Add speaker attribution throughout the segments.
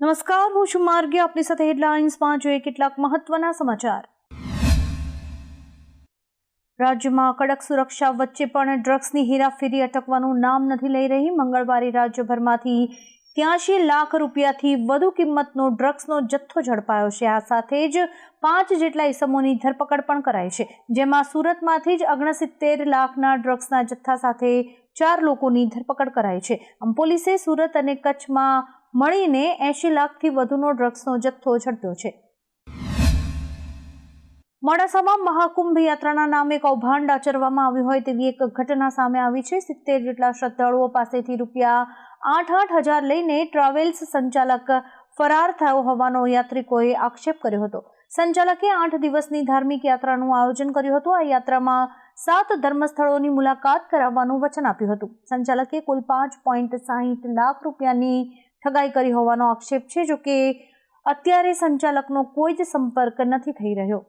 Speaker 1: નમસ્કાર, હું છું માર્ગી. આપની સાથે હેડલાઇન્સમાં જોઈએ કેટલાક મહત્વના સમાચાર. રાજ્યમાં કડક સુરક્ષા વચ્ચે પણ ડ્રગ્સની હેરાફેરી અટકવાનું નામ નથી લઈ રહી. મંગળવારે રાજ્યભરમાંથી ત્યાંશી લાખ રૂપિયાથી વધુ કિંમતનો ડ્રગ્સનો જથ્થો ઝડપાયો છે. આ સાથે જ પાંચ જેટલા ઇસમોની ધરપકડ પણ કરાઈ છે. જેમાં સુરતમાંથી જ અગણસિત્તેર લાખના ડ્રગ્સના જથ્થા સાથે ચાર લોકોની ધરપકડ કરાઈ છે. આમ પોલીસે સુરત અને કચ્છમાં મળીને એંશી લાખથી વધુનો ડ્રગ્સનો જથ્થો ઝડપ્યો છે. મોડાસામાં મહાકુંભ યાત્રાના નામે કૌભાંડ આચરવામાં આવ્યું હોય તેવી એક ઘટના સામે આવી છે. સિત્તેર જેટલા શ્રદ્ધાળુઓ પાસેથી રૂપિયા આઠ આઠ હજાર લઈને ટ્રાવેલ્સ સંચાલક ફરાર થયો હોવાનો યાત્રિકોએ આક્ષેપ કર્યો હતો. સંચાલકે આઠ દિવસની ધાર્મિક યાત્રાનું આયોજન કર્યું હતું. આ યાત્રામાં સાત ધર્મસ્થળોની મુલાકાત કરાવવાનું વચન આપ્યું હતું. સંચાલકે કુલ પાંચ પોઈન્ટ સાહીઠ લાખ રૂપિયાની ઠગાઈ કરી હોવાનો આક્ષેપ છે, જો કે અત્યારે સંચાલકનો કોઈ જ સંપર્ક નથી થઈ રહ્યો.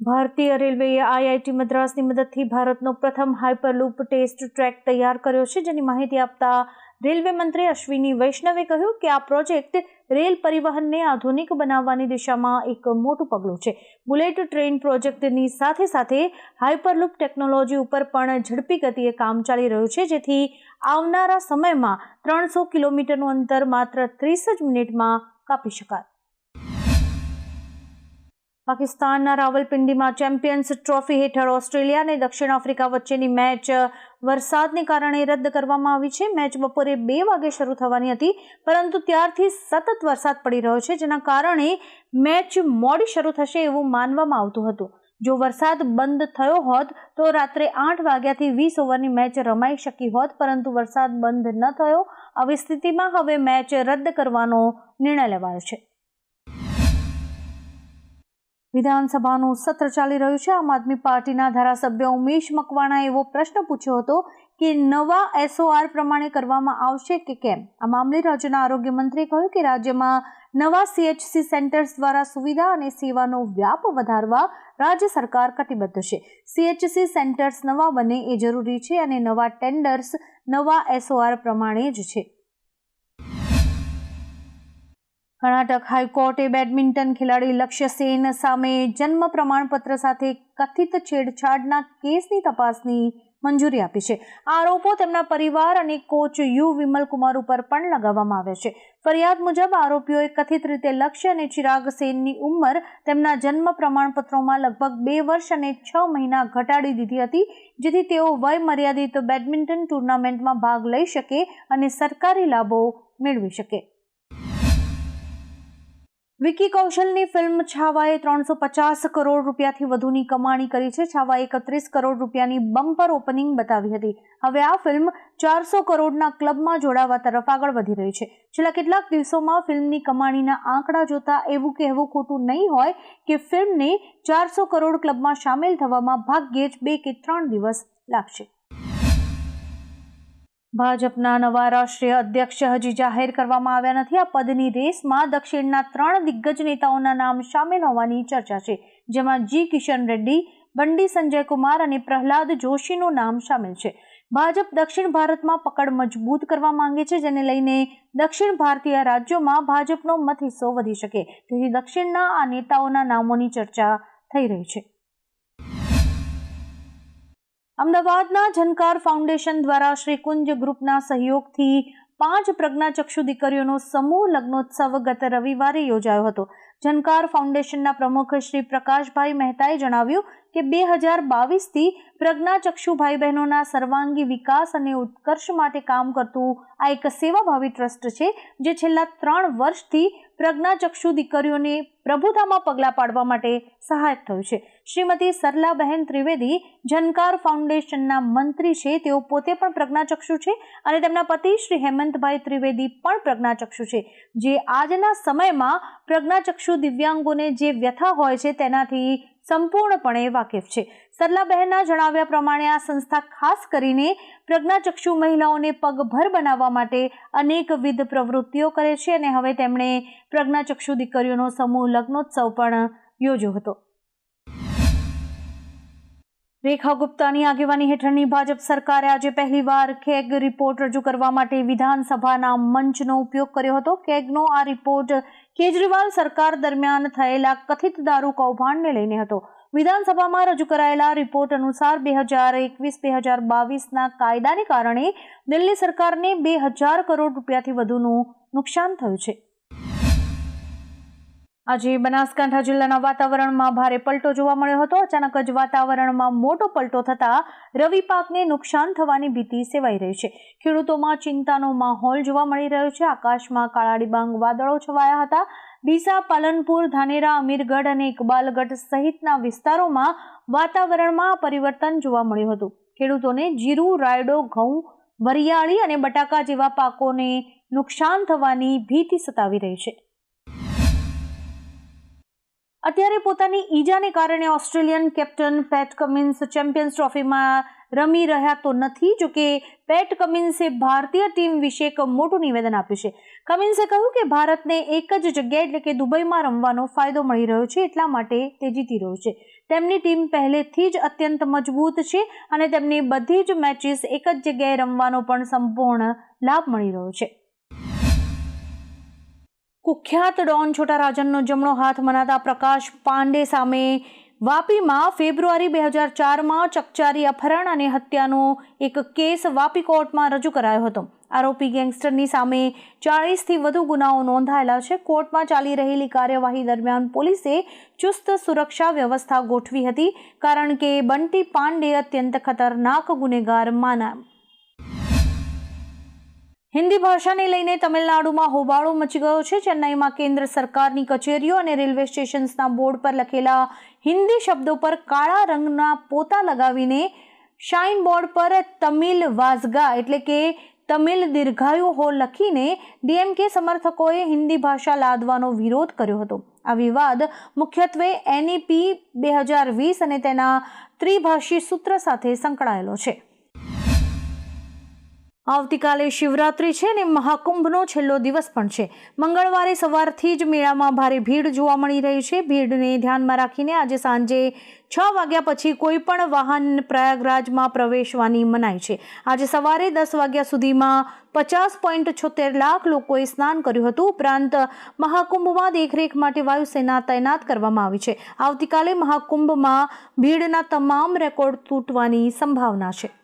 Speaker 1: ભારતીય રેલવેએ આઈઆઈટી મદ્રાસની મદદથી ભારતનો પ્રથમ હાઇપરલૂપ ટેસ્ટ ટ્રેક તૈયાર કર્યો છે, જેની માહિતી આપતા રેલવે મંત્રી અશ્વિની વૈષ્ણવે કહ્યું કે આ પ્રોજેક્ટ રેલ પરિવહનને આધુનિક બનાવવાની દિશામાં એક મોટું પગલું છે. બુલેટ ટ્રેન પ્રોજેક્ટની સાથે સાથે હાઇપરલૂપ ટેકનોલોજી ઉપર પણ ઝડપી ગતિએ કામ ચાલી રહ્યું છે, જેથી આવનારા સમયમાં ત્રણસો કિલોમીટરનું અંતર માત્ર ત્રીસ જ મિનિટમાં કાપી શકાય. પાકિસ્તાનના રાવલપિંડીમાં ચેમ્પિયન્સ ટ્રોફી હેઠળ ઓસ્ટ્રેલિયા અને દક્ષિણ આફ્રિકા વચ્ચેની મેચ વરસાદને કારણે રદ કરવામાં આવી છે. મેચ બપોરે બે વાગે શરૂ થવાની હતી, પરંતુ ત્યારથી સતત વરસાદ પડી રહ્યો છે, જેના કારણે મેચ મોડી શરૂ થશે એવું માનવામાં આવતું હતું. જો વરસાદ બંધ થયો હોત, તો રાત્રે આઠ વાગ્યાથી વીસ ઓવરની મેચ રમાઈ શકી હોત, પરંતુ વરસાદ બંધ ન થયો. આવી સ્થિતિમાં હવે મેચ રદ કરવાનો નિર્ણય લેવાયો છે. વિધાનસભાનું સત્ર ચાલી રહ્યું છે. આમ આદમી પાર્ટીના ધારાસભ્ય ઉમેશ મકવાણાએ એવો પ્રશ્ન પૂછ્યો હતો કે નવા એસઓઆર પ્રમાણે કરવામાં આવશે કે કેમ? આ મામલે રાજ્યના આરોગ્ય મંત્રીએ કહ્યું કે રાજ્યમાં નવા સીએચસી સેન્ટર્સ દ્વારા સુવિધા અને સેવાનો વ્યાપ વધારવા રાજ્ય સરકાર કટિબદ્ધ છે. સીએચસી સેન્ટર્સ નવા બને એ જરૂરી છે અને નવા ટેન્ડર્સ નવા એસઓઆર પ્રમાણે જ છે. કર્ણાટક હાઈકોર્ટે બેડમિન્ટન ખેલાડી લક્ષ્ય સેન સામે જન્મ પ્રમાણપત્ર સાથે કથિત છેડછાડના કેસની તપાસની મંજૂરી આપી છે. આરોપો તેમના પરિવાર અને કોચ યુ. વિમલ કુમાર ઉપર પણ લગાવવામાં આવે છે. ફરિયાદ મુજબ આરોપીઓએ કથિત રીતે લક્ષ્ય અને ચિરાગ સેનની ઉંમર તેમના જન્મ પ્રમાણપત્રોમાં લગભગ બે વર્ષ અને છ મહિના ઘટાડી દીધી હતી, જેથી તેઓ વય મર્યાદિત બેડમિન્ટન ટુર્નામેન્ટમાં ભાગ લઈ શકે અને સરકારી લાભો મેળવી શકે. વિકી કૌશલની ફિલ્મ છાવાએ ત્રણસો પચાસ કરોડ રૂપિયાથી વધુની કમાણી કરી છે. છાવાએ એકત્રીસ કરોડ રૂપિયાની બમ્પર ઓપનિંગ બતાવી હતી. હવે આ ફિલ્મ ચારસો કરોડના ક્લબમાં જોડાવા તરફ આગળ વધી રહી છે. છેલ્લા કેટલાક દિવસોમાં ફિલ્મની કમાણીના આંકડા જોતા એવું કહેવું ખોટું નહીં હોય કે ફિલ્મને ચારસો કરોડ ક્લબમાં સામેલ થવામાં ભાગ્યે જ બે કે ત્રણ દિવસ લાગશે. ભાજપના નવા રાષ્ટ્રીય અધ્યક્ષ હજી જાહેર કરવામાં આવ્યા નથી. આ પદની રેસમાં દક્ષિણના ત્રણ દિગ્ગજ નેતાઓના નામ સામેલ હોવાની ચર્ચા છે, જેમાં જી કિશન રેડ્ડી, બંડી સંજય કુમાર અને પ્રહલાદ જોશીનું નામ સામેલ છે. ભાજપ દક્ષિણ ભારતમાં પકડ મજબૂત કરવા માંગે છે, જેને લઈને દક્ષિણ ભારતીય રાજ્યોમાં ભાજપનો મત હિસ્સો વધી શકે. તેથી દક્ષિણના આ નેતાઓના નામોની ચર્ચા થઈ રહી છે. અમદાવાદના ઝનકાર ફાઉન્ડેશન દ્વારા શ્રીકુંજ ગ્રુપના સહયોગથી પાંચ પ્રજ્ઞાચક્ષુ દીકરીઓનો સમૂહ લગ્નોત્સવ ગત રવિવારે યોજાયો હતો. જનકાર ફાઉન્ડેશનના પ્રમુખ શ્રી પ્રકાશભાઈ મહેતાએ જણાવ્યું કે બે હજાર બાવીસથી પ્રજ્ઞાચક્ષુ ભાઈ બહેનોના સર્વાંગી વિકાસ અને ઉત્કર્ષ માટે કામ કરતું આ એક સેવાભાવી ટ્રસ્ટ છે, જે છેલ્લા ત્રણ વર્ષથી પ્રજ્ઞાચક્ષુ દીકરીઓને પ્રભુતામાં પગલાં પાડવા માટે સહાયક થયું છે. શ્રીમતી સરલાબહેન ત્રિવેદી, જનકાર ફાઉન્ડેશનના મંત્રી છે. તેઓ પોતે પણ પ્રજ્ઞાચક્ષુ છે અને તેમના પતિ શ્રી હેમંતભાઈ ત્રિવેદી પણ પ્રજ્ઞાચક્ષુ છે. જે આજના સમયમાં પ્રજ્ઞાચક્ષુ દિવ્યાંગોને જે વ્યથા હોય છે તેનાથી સંપૂર્ણપણે વાકેફ છે. સરલાબહેનના જણાવ્યા પ્રમાણે આ સંસ્થા ખાસ કરીને પ્રજ્ઞાચક્ષુ મહિલાઓને પગભર બનાવવા માટે અનેકવિધ પ્રવૃત્તિઓ કરે છે અને હવે તેમણે પ્રજ્ઞાચક્ષુ દીકરીઓનો સમૂહ લગ્નોત્સવ પણ યોજ્યો હતો. રેખા ગુપ્તાની આગેવાની હેઠળની ભાજપ સરકારે આજે પહેલીવાર કેગ રિપોર્ટ રજૂ કરવા માટે વિધાનસભાના મંચનો ઉપયોગ કર્યો હતો. કેગનો આ રિપોર્ટ કેજરીવાલ સરકાર દરમિયાન થયેલા કથિત દારૂ કૌભાંડને લઈને હતો. વિધાનસભામાં રજૂ કરાયેલા રિપોર્ટ અનુસાર બે હજાર એકવીસ, બે હજાર બાવીસના કાયદાને કારણે દિલ્હી સરકારને બે હજાર કરોડ રૂપિયાથી વધુનું નુકસાન થયું છે. આજે બનાસકાંઠા જિલ્લાના વાતાવરણમાં ભારે પલટો જોવા મળ્યો હતો. અચાનક જ વાતાવરણમાં મોટો પલટો થતા રવિ પાકને નુકસાન થવાની ભીતિ સેવાઈ રહી છે. ખેડૂતોમાં ચિંતાનો માહોલ જોવા મળી રહ્યો છે. આકાશમાં કાળા ડિબાંગ વાદળો છવાયા હતા. ડીસા, પાલનપુર, ધાનેરા, અમીરગઢ અને ઇકબાલગઢ સહિતના વિસ્તારોમાં વાતાવરણમાં પરિવર્તન જોવા મળ્યું હતું. ખેડૂતોને જીરું, રાયડો, ઘઉં, વરિયાળી અને બટાકા જેવા પાકોને નુકસાન થવાની ભીતિ સતાવી રહી છે. અત્યારે પોતાની ઈજાને કારણે Australian captain Pat Cummins Champions ટ્રોફીમાં રમી રહ્યા તો નથી જોકે પેટ કમિન્સે ભારતીય ટીમ વિશે એક મોટું નિવેદન આપ્યું છે. કમિન્સે કહ્યું કે ભારતને એક જ જગ્યાએ એટલે કે દુબઈમાં રમવાનો ફાયદો મળી રહ્યો છે, એટલા માટે તે જીતી રહ્યું છે. તેમની ટીમ પહેલેથી જ અત્યંત મજબૂત છે અને તેમની બધી જ મેચિસ એક જ જગ્યાએ રમવાનો પણ સંપૂર્ણ લાભ મળી રહ્યો છે. કુખ્યાત ડોન છોટારાજનનો જમણો હાથ મનાતા પ્રકાશ પાંડે સામે વાપીમાં ફેબ્રુઆરી બે હજાર ચારમાં ચકચારી અપહરણ અને હત્યાનો એક કેસ વાપી કોર્ટમાં રજૂ કરાયો હતો. આરોપી ગેંગસ્ટરની સામે ચાળીસથી વધુ ગુનાઓ નોંધાયેલા છે. કોર્ટમાં ચાલી રહેલી કાર્યવાહી દરમિયાન પોલીસે ચુસ્ત સુરક્ષા વ્યવસ્થા ગોઠવી હતી, કારણ કે બંટી પાંડે અત્યંત ખતરનાક ગુનેગાર માના હિન્દી ભાષાને લઈને તમિલનાડુમાં હોબાળો મચી ગયો છે. ચેન્નાઈમાં કેન્દ્ર સરકારની કચેરીઓ અને રેલવે સ્ટેશન્સના બોર્ડ પર લખેલા હિન્દી શબ્દો પર કાળા રંગના પોતા લગાવીને શાઇન બોર્ડ પર તમિલ વાઝગા એટલે કે તમિલ દીર્ઘાયુ હો લખીને ડીએમકે સમર્થકોએ હિન્દી ભાષા લાદવાનો વિરોધ કર્યો હતો. આ વિવાદ મુખ્યત્વે એનઈપી બે હજાર વીસ અને તેના ત્રિભાષી સૂત્ર સાથે સંકળાયેલો છે. આવતીકાલે શિવરાત્રી છે ને મહાકુંભનો છેલ્લો દિવસ પણ છે. મંગળવારે સવારથી જ મેળામાં ભારે ભીડ જોવા મળી રહી છે. ભીડને ધ્યાનમાં રાખીને આજે સાંજે છ વાગ્યા પછી કોઈ પણ વાહન પ્રયાગરાજમાં પ્રવેશવાની મનાઈ છે. આજે સવારે દસ વાગ્યા સુધીમાં પચાસ પોઈન્ટ છોતેર લાખ લોકોએ સ્નાન કર્યું હતું. ઉપરાંત મહાકુંભમાં દેખરેખ માટે વાયુસેના તૈનાત કરવામાં આવી છે. આવતીકાલે મહાકુંભમાં ભીડના તમામ રેકોર્ડ તૂટવાની સંભાવના છે.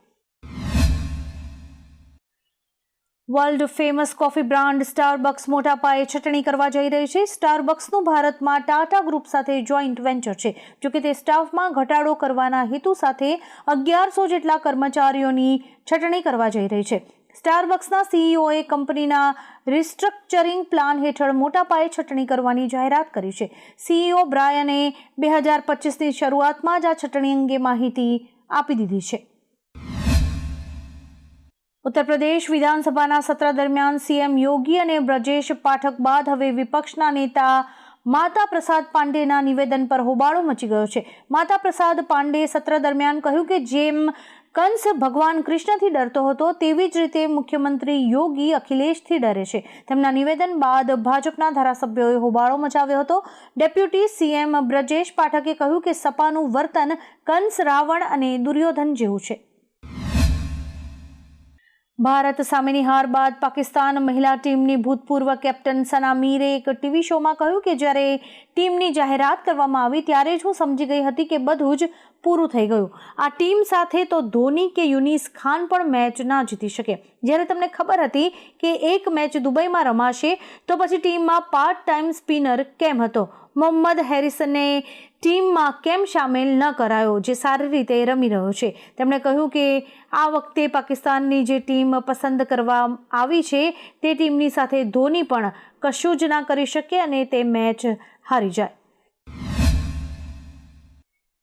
Speaker 1: World famous coffee brand Starbucks મોટા પાયે છટણી કરવા જઈ રહી છે. સ્ટારબક્સનું ભારતમાં ટાટા ગ્રુપ સાથે જોઈન્ટ વેન્ચર છે જોકે તે સ્ટાફમાં ઘટાડો કરવાના હેતુ સાથે અગિયારસો જેટલા કર્મચારીઓની છટણી કરવા જઈ રહી છે. સ્ટારબક્સના સીઈઓએ કંપનીના રિસ્ટ્રક્ચરિંગ પ્લાન હેઠળ મોટા પાયે છટણી કરવાની જાહેરાત કરી છે. સીઈઓ બ્રાયને બે હજાર પચીસની શરૂઆતમાં જ આ છટણી અંગે માહિતી આપી દીધી છે. ઉત્તર પ્રદેશ વિધાનસભાના સત્ર દરમિયાન સીએમ યોગી અને બ્રજેશ પાઠક બાદ હવે વિપક્ષના નેતા માતા પ્રસાદ પાંડેના નિવેદન પર હોબાળો મચી ગયો છે. માતા પ્રસાદ પાંડે સત્ર દરમિયાન કહ્યું કે જેમ કંસ ભગવાન કૃષ્ણથી ડરતો હતો, તેવી જ રીતે મુખ્યમંત્રી યોગી અખિલેશથી ડરે છે. તેમના નિવેદન બાદ ભાજપના ધારાસભ્યોએ હોબાળો મચાવ્યો હતો. ડેપ્યુટી સીએમ બ્રજેશ પાઠકે કહ્યું કે સપાનું વર્તન કંસ રાવણ અને દુર્યોધન જેવું છે. ભારત સામેની હાર બાદ પાકિસ્તાન મહિલા ટીમની ભૂતપૂર્વ કેપ્ટન સના મીરે એક ટીવી શોમાં કહ્યું કે જ્યારે ટીમની જાહેરાત કરવામાં આવી ત્યારે જ હું સમજી ગઈ હતી કે બધું જ પૂરું થઈ ગયું. આ ટીમ સાથે તો ધોની કે યુનિસ ખાન પણ મેચ ના જીતી શકે. જ્યારે તમને ખબર હતી કે એક મેચ દુબઈમાં રમાશે, તો પછી ટીમમાં પાર્ટ ટાઈમ સ્પિનર કેમ હતો? મોહમ્મદ હેરિસને ટીમમાં કેમ સામેલ ન કરાયો જે સારી રીતે રમી રહ્યો છે? તેમણે કહ્યું કે આ વખતે પાકિસ્તાનની જે ટીમ પસંદ કરવા આવી છે, તે ટીમની સાથે ધોની પણ કશું જ ના કરી શકે અને તે મેચ હારી જાય.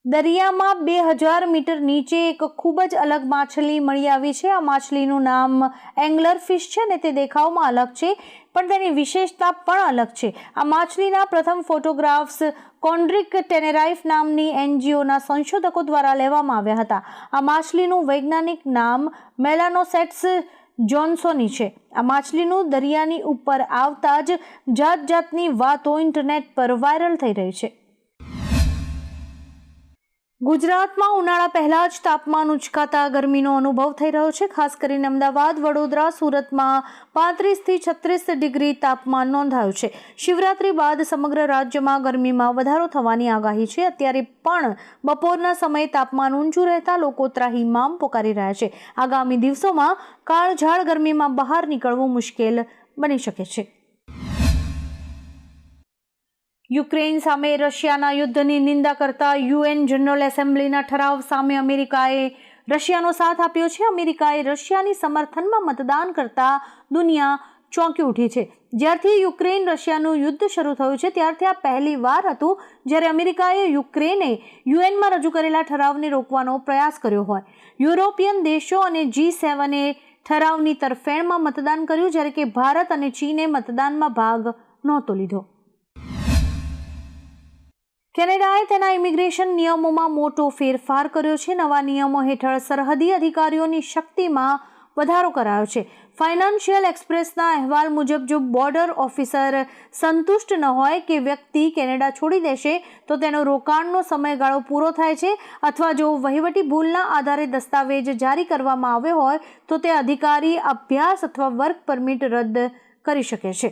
Speaker 1: દરિયામાં બે હજાર મીટર નીચે એક ખૂબ જ અલગ માછલી મળી આવી છે. આ માછલીનું નામ એંગ્લર ફિશ છે ને તે દેખાવમાં અલગ છે. પણ તેની વિશેષતા પણ અલગ છે. આ માછલીના પ્રથમ ફોટોગ્રાફ્સ કોન્ડ્રિક ટેનેરાઇફ નામની એનજીઓના સંશોધકો દ્વારા લેવામાં આવ્યા હતા. આ માછલીનું વૈજ્ઞાનિક નામ મેલાનોસેટ્સ જોન્સોની છે. આ માછલીનું દરિયાની ઉપર આવતા જ જાત જાતની વાતો ઇન્ટરનેટ પર વાયરલ થઈ રહી છે. ગુજરાતમાં ઉનાળા પહેલા જ તાપમાન ઉંચકાતા ગરમીનો અનુભવ થઈ રહ્યો છે. ખાસ કરીને અમદાવાદ, વડોદરા, સુરતમાં પાંત્રીસથી છત્રીસ ડિગ્રી તાપમાન નોંધાયું છે. શિવરાત્રી બાદ સમગ્ર રાજ્યમાં ગરમીમાં વધારો થવાની આગાહી છે. અત્યારે પણ બપોરના સમયે તાપમાન ઊંચું રહેતા લોકો ત્રાહિમામ પોકારી રહ્યા છે. આગામી દિવસોમાં કાળઝાળ ગરમીમાં બહાર નીકળવું મુશ્કેલ બની શકે છે. યુક્રેન સામે રશિયાના યુદ્ધની નિંદા કરતા યુએન જનરલ એસેમ્બલીના ઠરાવ સામે અમેરિકાએ રશિયાનો સાથ આપ્યો છે. અમેરિકાએ રશિયાની સમર્થનમાં મતદાન કરતા દુનિયા ચોંકી ઉઠી છે. જ્યારથી યુક્રેન રશિયાનું યુદ્ધ શરૂ થયું છે, ત્યારથી આ પહેલી વાર હતું જ્યારે અમેરિકાએ યુક્રેને યુએનમાં રજૂ કરેલા ઠરાવને રોકવાનો પ્રયાસ કર્યો હોય. યુરોપિયન દેશો અને જી સેવને ઠરાવની તરફેણમાં મતદાન કર્યું, જ્યારે કે ભારત અને ચીને મતદાનમાં ભાગ નહોતો લીધો. કેનેડાએ તેના ઇમિગ્રેશન નિયમોમાં મોટો ફેરફાર કર્યો છે. નવા નિયમો હેઠળ સરહદી અધિકારીઓની શક્તિમાં વધારો કરાયો છે. ફાઇનાન્શિયલ એક્સપ્રેસના અહેવાલ મુજબ, જો બોર્ડર ઓફિસર સંતુષ્ટ ન હોય કે વ્યક્તિ કેનેડા છોડી દેશે, તો તેનો રોકાણનો સમયગાળો પૂરો થાય છે અથવા જો વહીવટી ભૂલના આધારે દસ્તાવેજ જારી કરવામાં આવ્યો હોય, તો તે અધિકારી અભ્યાસ અથવા વર્ક પરમિટ રદ કરી શકે છે.